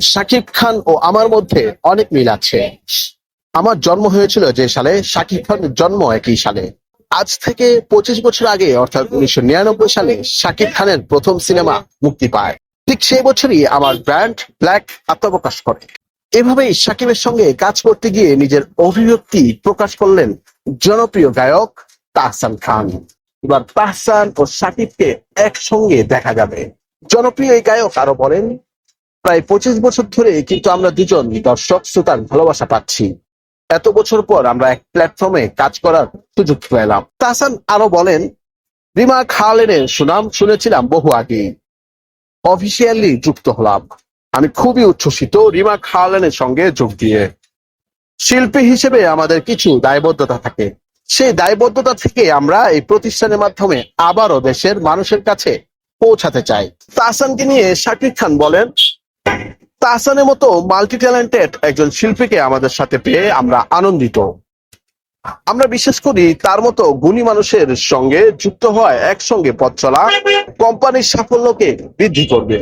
শাকিব খান ও আমার মধ্যে অনেক মিল আছে। আমার জন্ম হয়েছিল যে সালে, শাকিব খানের জন্ম একই সালে। আজ থেকে পঁচিশ বছর আগে, অর্থাৎ উনিশশো নিরানব্বই সালে, শাকিব খানের প্রথম সিনেমা মুক্তি পায়। ঠিক সেই বছরই আমার ব্র্যান্ড ব্ল্যাক আত্মপ্রকাশ করে। এভাবেই শাকিবের সঙ্গে কাজ করতে গিয়ে নিজের অভিব্যক্তি প্রকাশ করলেন জনপ্রিয় গায়ক তাহসান খান। এবার তাহসান ও শাকিবকে একসঙ্গে দেখা যাবে। জনপ্রিয় এই গায়ক আরও বলেন প্রায় পঁচিশ বছর ধরে কিন্তু আমরা দুজন দর্শক, শ্রোতার ভালোবাসা পাচ্ছি। এত বছর পর আমরা এক প্ল্যাটফর্মে কাজ করার সুযোগ পেলাম। তাহসান আরও বলেন, রিমা খালেনের সুনাম শুনেছিলাম বহু আগে। অফিসিয়ালি যুক্ত হলাম। আমি খুবই উচ্ছ্বসিত রিমা খালেনের সঙ্গে যোগ দিয়ে। শিল্পী হিসেবে আমাদের কিছু দায়বদ্ধতা থাকে। সেই দায়বদ্ধতা থেকে আমরা এই প্রতিষ্ঠানের মাধ্যমে আবারও দেশের মানুষের কাছে পৌঁছাতে চাই। তাহসানকে নিয়ে শাকিব খান বলেন তাহসানের মতো মাল্টি ট্যালেন্টেড একজন শিল্পীকে আমাদের সাথে পেয়ে আমরা আনন্দিত। আমরা বিশ্বাস করি তার মতো গুণী মানুষের সঙ্গে যুক্ত হয় একসঙ্গে পথ চলা কোম্পানির সাফল্যকে বৃদ্ধি করবে।